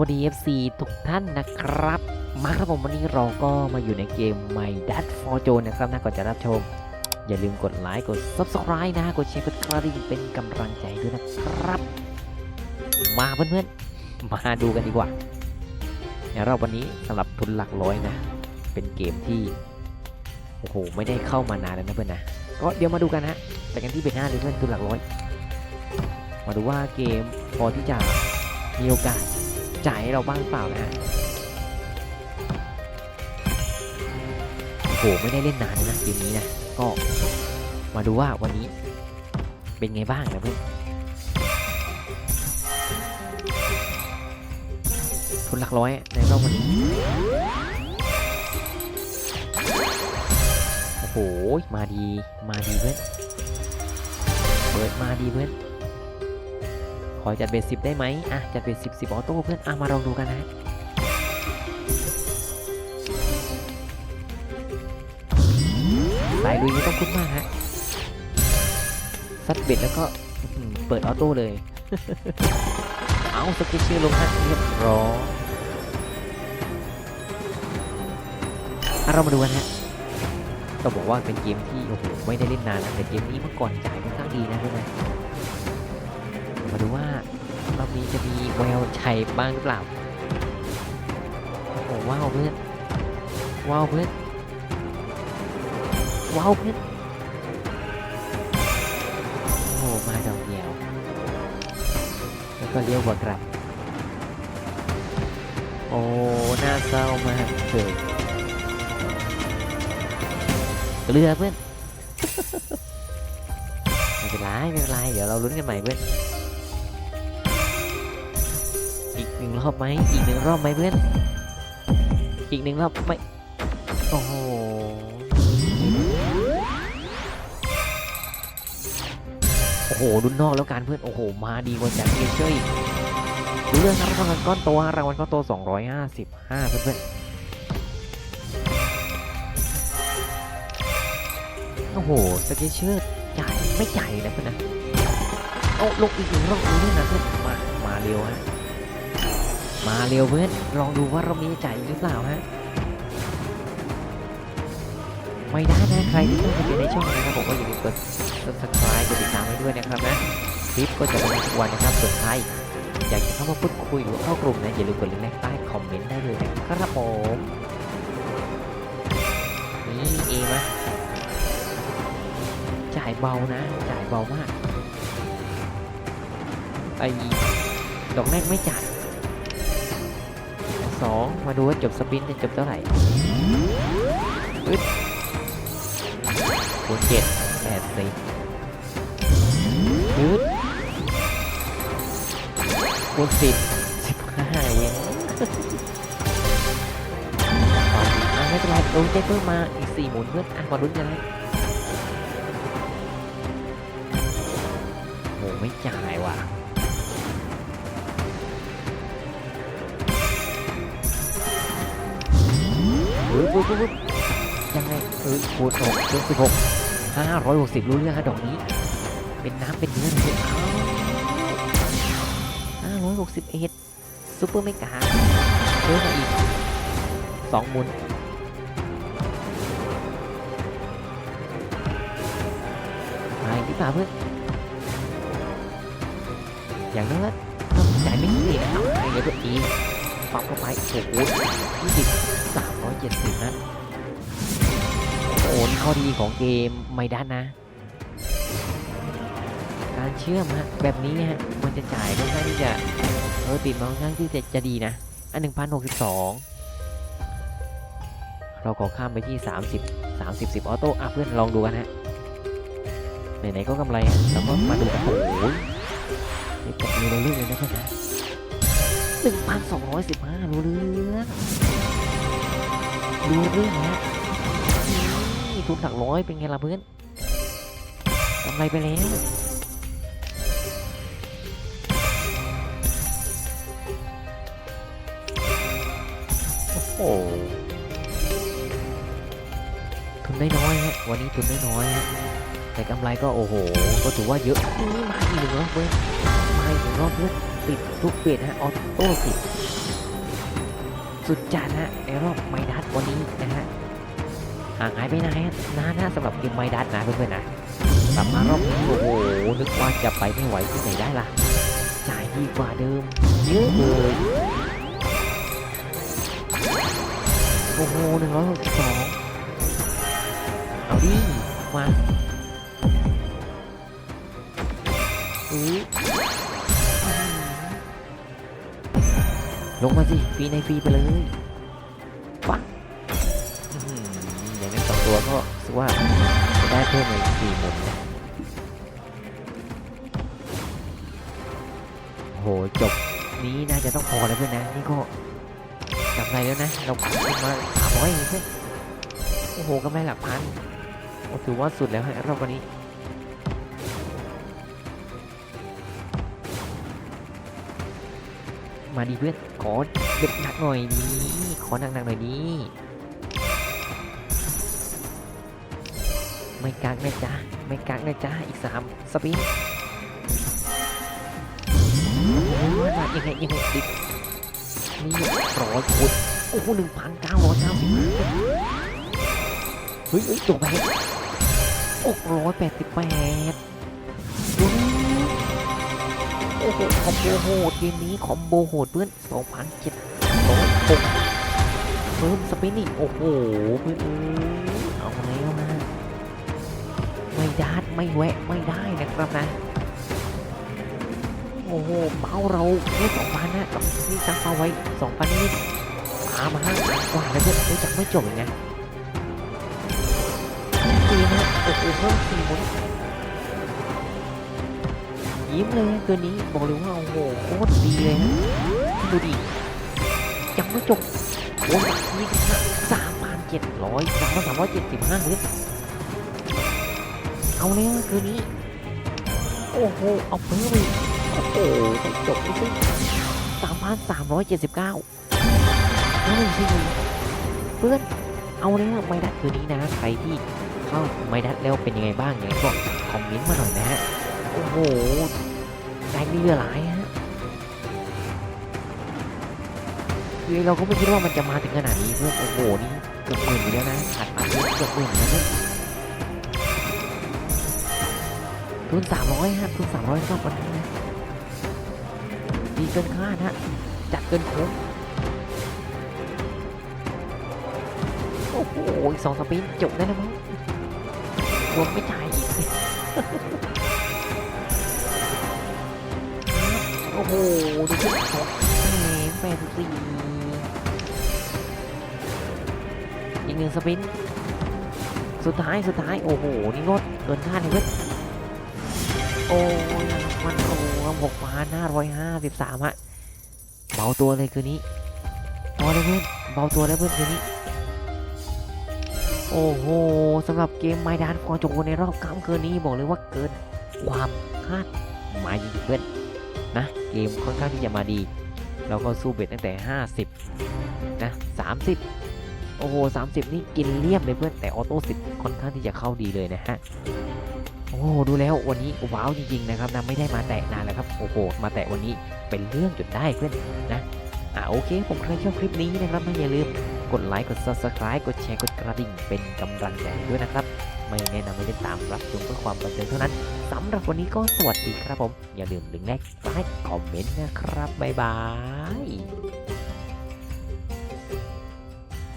วัสดี FC ทุกท่านนะครับ มาครับผมวันนี้เราก็มาอยู่ในเกม My Dad for Joe นะครับนะก่อนจะรับชม อย่าลืมกดไลค์กด Subscribe นะกดแชร์กดกระดิ่งเป็นกำลังใจด้วยนะครับ มาเพื่อนๆ มาดูกันดีกว่าในรอบวันนี้สำหรับทุนหลักร้อยนะ เป็นเกมที่ โอ้โห ไม่ได้เข้ามานานแล้วนะเพื่อนนะ ก็เดี๋ยวมาดูกันนะแต่กันที่เป็นหน้าเลยเพื่อนทุนหลักร้อย มาดูว่าเกมพอที่จะมีโอกาส ให้เราบ้างเปล่านะฮะโหไม่ได้เล่นนานนะเกมนี้นะก็มาดูว่าวันนี้เป็นไงบ้างนะเพื่อนทุนหลักร้อยในรอบวันนี้โอ้โหมาดีมาดีเพื่อนเปิดมาดีเพื่อน อจัดเบสสิบได้ไหมอะจัดเบสสิบสิบออโต้เพื่อนอะมาลองดูกันนะสายลุยนี่ต้องคุ้นมากฮะซัดเบ็ดแล้วก็เปิดออโต้เลย เอาสกิชชื่อลงฮะเรียบร้อยอะเรามาดูกันฮะต้องบอกว่าเป็นเกมที่โอ้โหไม่ได้เล่นนานแต่เกมนี้เมื่อก่อนจ่ายค่อนข้างดีนะด้วยนะ มาดูว่ารอบนี้จะมีแววชัยบ้างหรือเปล่าโอ้โหว้าวเพื่อนว้าวเพื่อนว้าวเพื่อนโอ้โหมาดอกเดียว แล้วก็เลี้ยวหัวกลับ โอ้น่าเศร้ามากเลยเกลือเพื่อนไม่เป็นไรไม่เป็นไรเดี๋ยวเราลุ้นกันใหม่เพื่อน หนึ่งรอบไหมอีกหนึ่งรอบไหมเพื่อน อีกหนึ่งรอบไหมโอ้โหโอ้โหดุนนอกแล้วกันเพื่อน โอ้โห มาดีกว่าจากเอเชอร์อีกดูเรื่องครับรางวัลก้อนโตฮะรางวัลก้อนโต255 เพื่อนๆโอ้โห สเกเชอร์จ่ายไม่จ่ายนะเพื่อนนะ เอาลงอีกหนึ่งรอบดูด้วยนะเพื่อนมา มาเร็วฮะ มาเร็วเพื่อนลองดูว่ารอบนี้จะจ่ายหรือเปล่าฮะไม่ได้นะใครที่เพิ่งมาเป็นในช่องนะครับผมก็อย่าลืมกด subscribe กดติดตามไว้ด้วยนะครับนะคลิปก็จะลงทุกวันนะครับส่วนใครอยากจะเข้ามาพูดคุยหรือเข้ากลุ่มนะอย่าลืมกดลิงก์ใต้คอมเมนต์ได้เลยนะครับผมนี่เอมะจ่ายเบานะ จ่ายเบามากไอดอกแรกไม่จ่าย สองมาดูว่าจบสปินจะจบเท่าไหร่อึดคูณเจ็ดแปดสิบยืดคูณสิบสิบห้าเว้นไม่เป็นไรโอ้ยได้เพิ่มมาอีกสี่หมุนเพื่อนอะมาลุ้นกันเลยโหไม่จ่ายว่ะ ปึ๊บปึ๊บปึ๊บยังไงเออคูณหกคูณสิบหกห้าร้อยหกสิบรู้เรื่องฮะดอกนี้ เป็นน้ำเป็นเนื้อเลยห้าร้อยหกสิบเอ็ดซุปเปอร์เมกาเพิ่มมาอีกสองหมุนมาอีกหรือเปล่าเพื่อนอย่างนั้นต้องจ่ายไม่กี่นะเอาไงเดี๋ยวตัวเองปั๊มเข้าไปโอ้โหยี่สิบ สามร้อยเจ็ดสิบนะ โอ้นี่ข้อดีของเกมไม่ด้านนะ การเชื่อมฮะ แบบนี้ฮะ มันจะจ่ายค่อนข้างที่จะเออติดมาค่อนข้างที่จะจะดีนะ อันหนึ่งพันหกสิบสองเราขอข้ามไปที่สามสิบสามสิบสิบออโต้อะเพื่อนลองดูกันฮะ ไหนๆก็กำไรฮะเราก็มาดูกันโอ้โหนี่ตกมีเราเรื่องเลยนะเพื่อนนะหนึ่งพันสองร้อยสิบห้ารู้เรื่อง ดูเรื่องฮะนี่ทุนหลักร้อยเป็นไงล่ะเพื่อนกำไรไปแล้วโอ้โหทุนได้น้อยฮะวันนี้ทุนได้น้อยฮะแต่กำไรก็โอ้โห ก็ถือว่าเยอะนี่มาอีกหนึ่งรอบเว้ยมาอีกหนึ่งรอบเพื่อนติดทุกเบรดฮะออโต้ติด สุดจัดนะในรอบไมดัสวันนี้นะฮะห่างหายไปนานนานนะสำหรับเกมไมดัสนะเพื่อนๆนะกลับมารอบนี้โอ้โหนึกว่าจะไปไม่ไหวที่ไหนได้ล่ะจ่ายดีกว่าเดิมเยอะเลยโอ้โหหนึ่งร้อยหกสิบสองเอาดิมาอุ้ย ลงมาสิฟรีในฟรีไปเลยฟังอย่างนี้สองตัวก็รู้สึกว่าจะได้เพิ่มมาอีกสี่หมื่นโอ้โหจบนี้น่าจะต้องพอแล้วเพื่อนนะ นี่ก็กำไรแล้วนะ เราขึ้นมาสามร้อยเองเพื่อนโอ้โหกำไรหลักพันโอ้ถือว่าสุดแล้วฮะรอบวันนี้ มาดีเพื่อนขอเด็ดหนักหน่อยดีขอหนักหนักหน่อยดีไม่กักนะจ๊ะไม่กักนะจ๊ะอีกสามสปินโอ้ยมายังไงยังไงดินี่ร้อยคนโอ้โหหนึ่งพันเก้าร้อยเก้าสิบเฮ้ยเฮ้ยจบไปโอ้ร้อยแปดสิบแปด อ้โหคอมโบโหดเกมนี้คอมโบโหดเพื่อนสองพันเจ็ดร้อยหกเพิ่มสปินอีกโอ้โหเพื่อนเอ้เอาแล้วนะไม่ดาดไม่แวะไม่ได้นะครับนะโอ้โหเป้าเราแค่สองพันนะกับที่ตั้งเป้าไว้สองพันนิดตามมาห้ากว่าแล้วเพื่อนรู้จักไม่จบอีกนะดีนะโอ้โหเพิ่มสี่หมด ยิ้มเลยตัวนี้บอกเลยว่าโอ้โหโคตรดีเลยนะดูดิยังไม่จบโอ้ยนี่สามพันเจ็ดร้อยสามพันสามร้อยเจ็ดสิบห้าเลยเอาแล้วคืนนี้ โอ้โหเอาเพิ่มโอ้โหจบไปสิสามพันสามร้อยเจ็ดสิบเก้าแล้วหนึ่งเพื่อนเอาแล้วไม่ดัดคืนนี้นะใครที่เข้าไม่ดัดแล้วเป็นยังไงบ้างยังไงก็คอมเมนต์มาหน่อยนะฮะ โอ้โหใจมีเหลือหลายฮะคือเราก็ไม่คิดว่ามันจะมาถึงขนาดนี้เพื่อโอ้โหนี่เกือบหมื่นอยู่แล้วนะขาดมาเกือบหมื่นแล้วเนี่ยทุนสามร้อยฮะทุนสามร้อยรอบวันนี้นะดีเกินคาดฮะจัดเกินคุ้มโอ้โหอีกสองสปินจบได้แล้วมั้งรวมไม่จ่ายอีก หดูที่สองแหมแปดสิบสี่อีกหนึ่งสปิน สุดท้ายสุดท้ายโอ้โห นี่งดเกินคาดเลยเว้ยโอ้ยมันโอ้หกพันห้าร้อยห้าสิบสามอะเบาตัวเลยคืนนี้พอเลยเพื่อนเบาตัวแล้วเพื่อนคืนนี้ โอ้โหสำหรับเกมไมดานฟอร์โจในรอบค่ำคืนนี้บอกเลยว่าเกินความคาดหมายจริงๆเพื่อน นะเกมค่อนข้างที่จะมาดี เราก็สู้เบ็ดตั้งแต่ 50นะ30 โอ้โห 30 นี่กินเลี่ยมเลยเพื่อนแต่ออโต้สิบค่อนข้างที่จะเข้าดีเลยนะฮะโอ้ดูแล้ววันนี้ว้าวจริงๆนะครับนะไม่ได้มาแตะนานแล้วครับโอ้โหมาแตะวันนี้เป็นเรื่องจนได้เพื่อนนะอ่าโอเค ผมใครชอบคลิปนี้นะครับไม่อย่าลืมกดไลค์กด subscribe กดแชร์กดกระดิ่งเป็นกำลังใจด้วยนะครับ ไม่แนะนำไม่ได้ตามรับชมเพื่อความบันเทิงเท่านั้นสำหรับวันนี้ก็สวัสดีครับผม อย่าลืมลิงแรกไลค์คอมเมนต์นะครับ บ๊ายบาย